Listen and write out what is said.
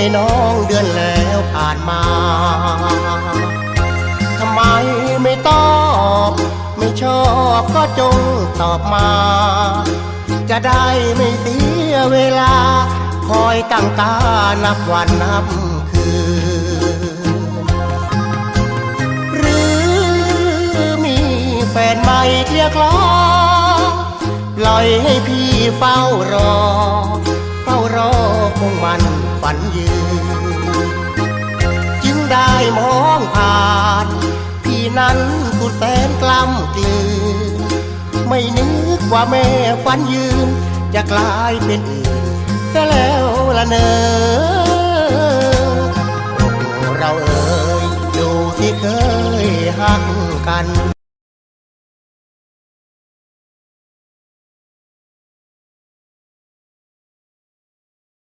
ให้น้องเดือนแล้วผ่านมา ทำไมไม่ตอบ ไม่ชอบก็จงตอบมา จะได้ไม่เสียเวลา คอยตั้งตานับวันนับคืน หรือมีแฟนใหม่เคลียร์คลอปล่อยให้พี่เฝ้ารอ เฝ้ารอคงมัน ฝันยืน จึงได้มองผ่านพี่นั้นสุดแสนกล้ำกลืน ไม่นึกว่าแม่ฝันยืน จะกลายเป็นอื่นซะแล้วละเนอเราเอ่ยดูที่เคยหักกัน